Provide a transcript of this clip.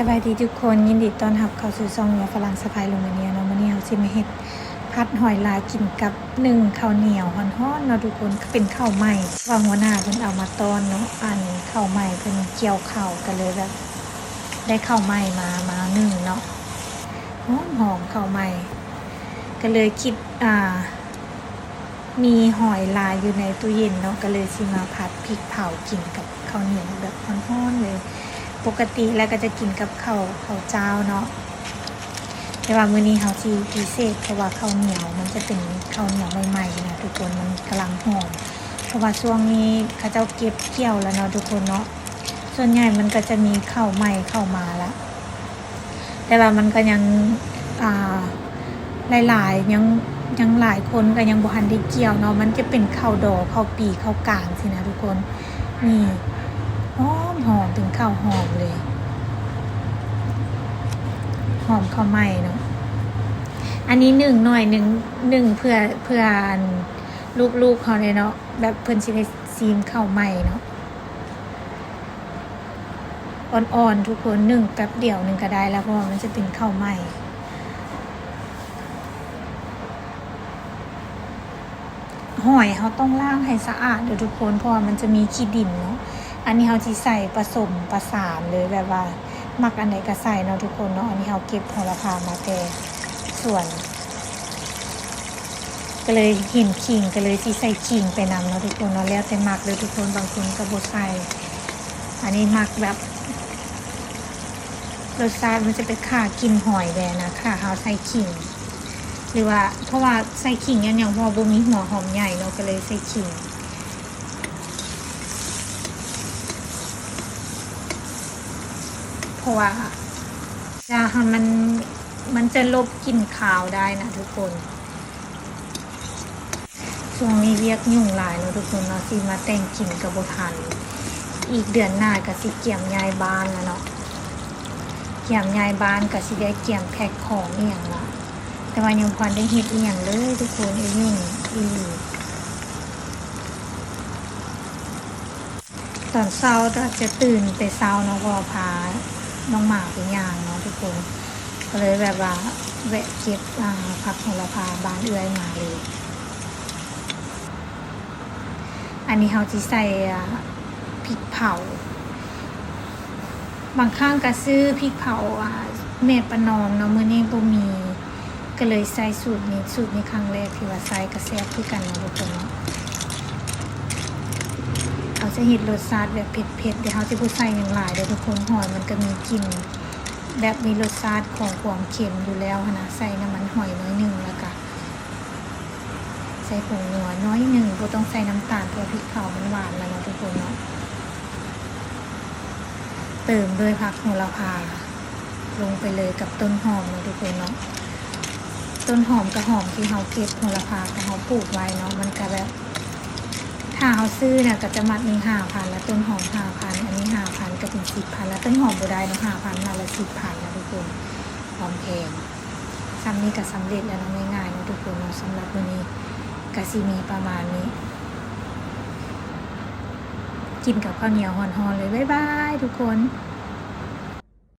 สบายดีทุกคนยินดีต้อนรับเข้าสู่ซองเนื้อฝรั่งสะพายโรมาเนียเนาะมื้อนี้เฮาสิมาเฮ็ดผัดหอยลายกินกับหนึ่งข้าวเหนียวฮ้อนๆเนาะทุกคนเป็นข้าวใหม่ว่าหัวหน้าเพิ่นเอามาต้อนเนาะอันข้าวใหม่เพิ่นเกี่ยวข้าวกันเลยแบบได้ข้าวใหม่มามาหนึ่งเนาะหอมหอมข้าวใหม่ก็เลยคิดอ่า มีหอยลายอยู่ในตู้เย็นเนาะก็เลยสิมาผัดพริกเผากินกับข้าวเหนียวแบบฮ้อนๆเลย ปกติแล้วก็จะกินกับข้าวข้าวเจ้าเนาะแต่ว่ามื้อนี้เฮาสิพิเศษเพราะว่าข้าวเหนียวมันจะเป็นข้าวเหนียวใหม่ๆนะทุกคนมันกำลังหอมเพราะว่าช่วงนี้เขาเจ้าเก็บเกี่ยวแล้วเนาะทุกคนเนาะส่วนใหญ่มันก็จะมีข้าวใหม่เข้ามาละแต่ว่ามันก็ยังอ่าหลายๆยังยังหลายคนก็ยังบ่ทันได้เกี่ยวเนาะมันจะเป็นข้าวดอกข้าวปีข้าวกลางสินะทุกคนนี่ หอมหอมถึงข้าวหอมเลย หอมข้าวไหม้เนาะอันนี้หนึ่งหน่อยหนึ่งหนึ่งเพื่อเพื่ออันลูกๆเขาเลยเนาะแบบเพิ่นสิได้ซีมข้าวไหม้เนาะอ่อนๆทุกคนหนึ่งแป๊บเดียวหนึ่งก็ได้แล้วเพราะว่ามันจะเป็นข้าวไหม้หอยเขาต้องล้างให้สะอาดเดี๋ยวทุกคนเพราะว่ามันจะมีขี้ดินเนาะ อันนี้เขาที่ใส่ผสมประสานเลยแบบว่า มักอันไหนก็ใส่เนาะทุกคนเนาะอันนี้เขาเก็บโหระพามาแต่ส่วน ก็เลยเห็นขิงก็เลยที่ใส่ขิงไปนำเนาะทุกคนเนาะแล้วแต่มักเลยทุกคนบางคนก็บดใส่ อันนี้มักแบบรสชาติมันจะเป็นข่ากินหอยแดนะค่ะเขาใส่ขิงหรือว่าเพราะว่าใส่ขิงเนี่ยอย่างพอบ่มีหัวหอมใหญ่เนาะก็เลยใส่ขิง เพราะว่ายาค่ะมันมันจะลบกลิ่นขาวได้นะทุกคน ช่วงนี้เรียกยุ่งหลายเนอะทุกคนเนาะสิมาแต่งกลิ่นกับบทัน อีกเดือนหน้าก็สิเกี่ยมยายบ้านแล้วเนาะเกี่ยมยายบ้านก็สิได้เกี่ยมแพ็คของอีหยังละแต่ว่ายังพอได้เฮ็ดอีหยังเลยทุกคนไอ้ยุ่งอีตอนเช้าเราจะตื่นไปเช้าเนาะพอพา น้องหมาไปย่างเนาะทุกคนก็เลยแบบว่าแวะเก็บอ่าผักโหระพาบ้านเอื้อยมาเลย อันนี้เขาจะใส่พริกเผา บางครั้งก็ซื้อพริกเผาเม็ดประนอมเนาะมื้อนี้บ่มีก็เลยใส่สูตรนี้สูตรนี้ครั้งแรกที่ว่าใส่กระแซบคือกันเนาะทุกคนเนาะ เขาจะเห็นรสชาติแบบเผ็ดๆเดี๋ยวเขาจะพูดใส่หนึ่งหลายเดี๋ยวทุกคนหอยมันก็มีกลิ่นแบบมีรสชาติของความเค็มอยู่แล้วนะใส่น้ำมันหอยน้อยหนึ่งแล้วก็ใส่ผงนัวน้อยหนึ่งก็ต้องใส่น้ำตาลเพราะพริกเผามันหวานแล้วเนาะทุกคนเนาะเติมด้วยผักโหระพาลงไปเลยกับต้นหอมเนาะทุกคนเนาะต้นหอมกับหอมที่เขาเก็บโหระพากับเขาปลูกไว้เนาะมันก็แบบ ถ้าเขาซื้อเนี่ยก็จะมัดมีห้าพันแล้วต้นหอมห้าพันอันนี้ห้าพันก็เป็นสิบพันแล้วต้นหอมบูได้เนาะห้าพันมาละสิบพันนะทุกคนหอมแพงซ้ำนี้ก็สำเร็จแล้วนาะง่ายๆนะทุกคนเนาสำหรับวันนี้กะซีมีประมาณนี้ กินกับข้าวเหนียวห่อนๆเลยบ๊ายบายทุกคน